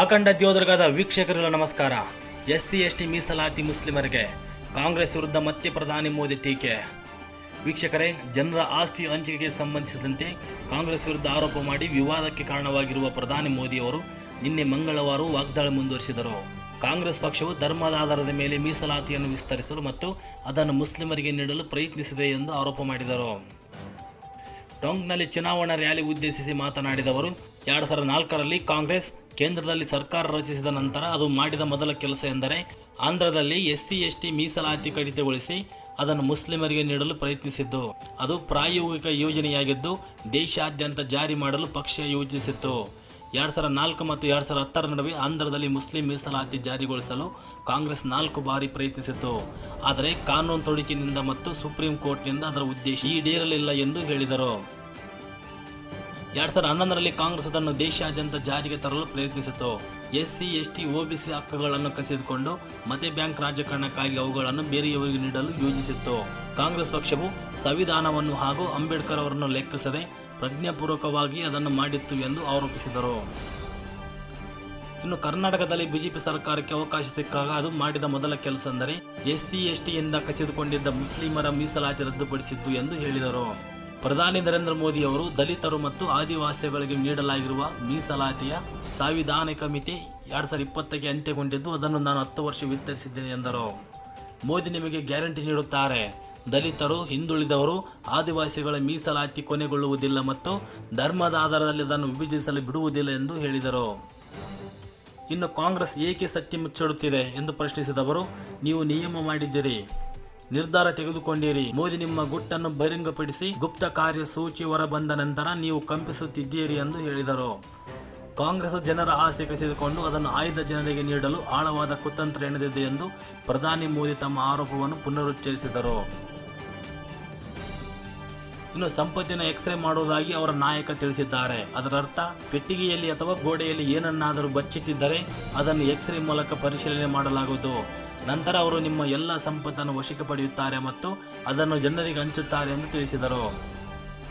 ಅಖಂಡ ದ್ಯೋದುರ್ಗದ ವೀಕ್ಷಕರು ನಮಸ್ಕಾರ. ಎಸ್ ಸಿ ಎಸ್ ಟಿ ಮೀಸಲಾತಿ ಮುಸ್ಲಿಮರಿಗೆ ಕಾಂಗ್ರೆಸ್ ವಿರುದ್ಧ ಮತ್ತೆ ಪ್ರಧಾನಿ ಮೋದಿ ಟೀಕೆ. ವೀಕ್ಷಕರೇ, ಜನರ ಆಸ್ತಿ ಹಂಚಿಕೆಗೆ ಸಂಬಂಧಿಸಿದಂತೆ ಕಾಂಗ್ರೆಸ್ ವಿರುದ್ಧ ಆರೋಪ ಮಾಡಿ ವಿವಾದಕ್ಕೆ ಕಾರಣವಾಗಿರುವ ಪ್ರಧಾನಿ ಮೋದಿಯವರು ನಿನ್ನೆ ಮಂಗಳವಾರ ವಾಗ್ದಾಳಿ ಮುಂದುವರಿಸಿದರು. ಕಾಂಗ್ರೆಸ್ ಪಕ್ಷವು ಧರ್ಮದ ಆಧಾರದ ಮೇಲೆ ಮೀಸಲಾತಿಯನ್ನು ವಿಸ್ತರಿಸಲು ಮತ್ತು ಅದನ್ನು ಮುಸ್ಲಿಮರಿಗೆ ನೀಡಲು ಪ್ರಯತ್ನಿಸಿದೆ ಎಂದು ಆರೋಪ ಮಾಡಿದರು. ಟೊಂಕ್ನಲ್ಲಿ ಚುನಾವಣಾ ರ್ಯಾಲಿ ಉದ್ದೇಶಿಸಿ ಮಾತನಾಡಿದವರು ಎರಡು ಸಾವಿರದ ನಾಲ್ಕರಲ್ಲಿ ಕಾಂಗ್ರೆಸ್ ಕೇಂದ್ರದಲ್ಲಿ ಸರ್ಕಾರ ರಚಿಸಿದ ನಂತರ ಅದು ಮಾಡಿದ ಮೊದಲ ಕೆಲಸ ಎಂದರೆ ಆಂಧ್ರದಲ್ಲಿ ಎಸ್ ಸಿ ಎಸ್ ಟಿ ಮೀಸಲಾತಿ ಕಡಿತಗೊಳಿಸಿ ಅದನ್ನು ಮುಸ್ಲಿಮರಿಗೆ ನೀಡಲು ಪ್ರಯತ್ನಿಸಿದ್ದು. ಅದು ಪ್ರಾಯೋಗಿಕ ಯೋಜನೆಯಾಗಿದ್ದು ದೇಶಾದ್ಯಂತ ಜಾರಿ ಮಾಡಲು ಪಕ್ಷ ಯೋಜಿಸಿತ್ತು. ಎರಡು ಸಾವಿರದ ನಾಲ್ಕು ಮತ್ತು ಎರಡು ಸಾವಿರದ ಹತ್ತರ ನಡುವೆ ಆಂಧ್ರದಲ್ಲಿ ಮುಸ್ಲಿಂ ಮೀಸಲಾತಿ ಜಾರಿಗೊಳಿಸಲು ಕಾಂಗ್ರೆಸ್ ನಾಲ್ಕು ಬಾರಿ ಪ್ರಯತ್ನಿಸಿತು ಆದರೆ ಕಾನೂನು ತೊಡಕಿನಿಂದ ಮತ್ತು ಸುಪ್ರೀಂ ಕೋರ್ಟ್ನಿಂದ ಅದರ ಉದ್ದೇಶ ಈಡೇರಲಿಲ್ಲ ಎಂದು ಹೇಳಿದರು. ಎರಡ್ ಸಾವಿರದ ಹನ್ನೊಂದರಲ್ಲಿ ಕಾಂಗ್ರೆಸ್ ಅದನ್ನು ದೇಶಾದ್ಯಂತ ಜಾರಿಗೆ ತರಲು ಪ್ರಯತ್ನಿಸಿತು. S C S T OBC ಹಕ್ಕುಗಳನ್ನು ಕಸಿದುಕೊಂಡು ಮತ ಬ್ಯಾಂಕ್ ರಾಜಕಾರಣಕ್ಕಾಗಿ ಅವುಗಳನ್ನು ಬೇರೆಯವರಿಗೆ ನೀಡಲು ಯೋಜಿಸಿತ್ತು. ಕಾಂಗ್ರೆಸ್ ಪಕ್ಷವು ಸಂವಿಧಾನವನ್ನು ಹಾಗೂ ಅಂಬೇಡ್ಕರ್ ಅವರನ್ನು ಲೆಕ್ಕಿಸದೆ ಪ್ರಜ್ಞಾಪೂರ್ವಕವಾಗಿ ಅದನ್ನು ಮಾಡಿತ್ತು ಎಂದು ಆರೋಪಿಸಿದರು. ಇನ್ನು ಕರ್ನಾಟಕದಲ್ಲಿ ಬಿಜೆಪಿ ಸರ್ಕಾರಕ್ಕೆ ಅವಕಾಶ ಸಿಕ್ಕಾಗ ಅದು ಮಾಡಿದ ಮೊದಲ ಕೆಲಸ ಅಂದರೆ ಎಸ್ ಸಿ ಎಸ್ ಟಿಯಿಂದ ಕಸಿದುಕೊಂಡಿದ್ದ ಮುಸ್ಲಿಮರ ಮೀಸಲಾತಿ ರದ್ದುಪಡಿಸಿದ್ದು ಎಂದು ಹೇಳಿದರು. ಪ್ರಧಾನಿ ನರೇಂದ್ರ ಮೋದಿ ಅವರು ದಲಿತರು ಮತ್ತು ಆದಿವಾಸಿಗಳಿಗೆ ನೀಡಲಾಗಿರುವ ಮೀಸಲಾತಿಯ ಸಾಂವಿಧಾನಿಕ ಮಿತಿ ಎರಡು ಸಾವಿರದ ಇಪ್ಪತ್ತಕ್ಕೆ ಅಂತ್ಯಗೊಂಡಿದ್ದು, ಅದನ್ನು ನಾನು ಹತ್ತು ವರ್ಷ ವಿತರಿಸಿದ್ದೇನೆ ಎಂದರು. ಮೋದಿ ನಿಮಗೆ ಗ್ಯಾರಂಟಿ ನೀಡುತ್ತಾರೆ. ದಲಿತರು, ಹಿಂದುಳಿದವರು, ಆದಿವಾಸಿಗಳ ಮೀಸಲಾತಿ ಕೊನೆಗೊಳ್ಳುವುದಿಲ್ಲ ಮತ್ತು ಧರ್ಮದ ಆಧಾರದಲ್ಲಿ ಅದನ್ನು ವಿಭಜಿಸಲು ಬಿಡುವುದಿಲ್ಲ ಎಂದು ಹೇಳಿದರು. ಇನ್ನು ಕಾಂಗ್ರೆಸ್ ಏಕೆ ಸತ್ಯ ಮುಚ್ಚಿಡುತ್ತಿದೆ ಎಂದು ಪ್ರಶ್ನಿಸಿದವರು ನೀವು ನಿಯಮ ಮಾಡಿದ್ದೀರಿ. ನಿರ್ಧಾರ ತೆಗೆದುಕೊಂಡಿರಿ. ಮೋದಿ ನಿಮ್ಮ ಗುಟ್ಟನ್ನು ಬಹಿರಂಗಪಡಿಸಿ ಗುಪ್ತ ಕಾರ್ಯಸೂಚಿ ಹೊರಬಂದ ನಂತರ ನೀವು ಕಂಪಿಸುತ್ತಿದ್ದೀರಿ ಎಂದು ಹೇಳಿದರು. ಕಾಂಗ್ರೆಸ್ ಜನರ ಆಸೆ ಕಸಿದುಕೊಂಡು ಅದನ್ನು ಆಯ್ದ ಜನರಿಗೆ ನೀಡಲು ಆಳವಾದ ಕುತಂತ್ರ ಎಣೆದಿದೆ ಎಂದು ಪ್ರಧಾನಿ ಮೋದಿ ತಮ್ಮ ಆರೋಪವನ್ನು ಪುನರುಚ್ಚರಿಸಿದರು. ಇನ್ನು ಸಂಪತ್ತಿನ ಎಕ್ಸ್ರೇ ಮಾಡುವುದಾಗಿ ಅವರ ನಾಯಕ ತಿಳಿಸಿದ್ದಾರೆ. ಅದರರ್ಥ, ಪೆಟ್ಟಿಗೆಯಲ್ಲಿ ಅಥವಾ ಗೋಡೆಯಲ್ಲಿ ಏನನ್ನಾದರೂ ಬಚ್ಚಿಟ್ಟಿದ್ದರೆ ಅದನ್ನು ಎಕ್ಸ್ರೇ ಮೂಲಕ ಪರಿಶೀಲನೆ ಮಾಡಲಾಗುವುದು. ನಂತರ ಅವರು ನಿಮ್ಮ ಎಲ್ಲ ಸಂಪತ್ತನ್ನು ವಶಕ್ಕೆ ಪಡೆಯುತ್ತಾರೆ ಮತ್ತು ಅದನ್ನು ಜನರಿಗೆ ಹಂಚುತ್ತಾರೆ ಎಂದು ತಿಳಿಸಿದರು.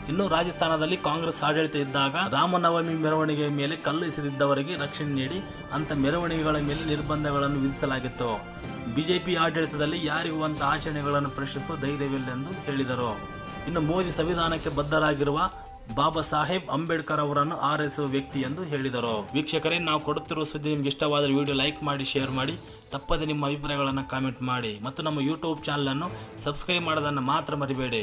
ಇನ್ನು ರಾಜಸ್ಥಾನದಲ್ಲಿ ಕಾಂಗ್ರೆಸ್ ಆಡಳಿತ ಇದ್ದಾಗ ರಾಮನವಮಿ ಮೆರವಣಿಗೆಯ ಮೇಲೆ ಕಲ್ಲು ಎಸೆದಿದ್ದವರಿಗೆ ರಕ್ಷಣೆ ನೀಡಿ ಅಂಥ ಮೆರವಣಿಗೆಗಳ ಮೇಲೆ ನಿರ್ಬಂಧಗಳನ್ನು ವಿಧಿಸಲಾಗಿತ್ತು. ಬಿಜೆಪಿ ಆಡಳಿತದಲ್ಲಿ ಯಾರಿಗೂ ಅಂಥ ಆಚರಣೆಗಳನ್ನು ಪ್ರಶ್ನಿಸುವ ಧೈರ್ಯವಿಲ್ಲ ಎಂದು ಹೇಳಿದರು. ಇನ್ನು ಮೋದಿ ಸಂವಿಧಾನಕ್ಕೆ ಬದ್ಧರಾಗಿರುವ ಬಾಬಾ ಸಾಹೇಬ್ ಅಂಬೇಡ್ಕರ್ ಅವರನ್ನು ಆರೈಸುವ ವ್ಯಕ್ತಿ ಎಂದು ಹೇಳಿದರು. ವೀಕ್ಷಕರೇ, ನಾವು ಕೊಡುತ್ತಿರುವ ಸುದ್ದಿ ನಿಮ್ಗೆ ಇಷ್ಟವಾದರೆ ವಿಡಿಯೋ ಲೈಕ್ ಮಾಡಿ, ಶೇರ್ ಮಾಡಿ. ತಪ್ಪದೆ ನಿಮ್ಮ ಅಭಿಪ್ರಾಯಗಳನ್ನು ಕಾಮೆಂಟ್ ಮಾಡಿ ಮತ್ತು ನಮ್ಮ ಯೂಟ್ಯೂಬ್ ಚಾನಲನ್ನು ಸಬ್ಸ್ಕ್ರೈಬ್ ಮಾಡೋದನ್ನು ಮಾತ್ರ ಮರಿಬೇಡಿ.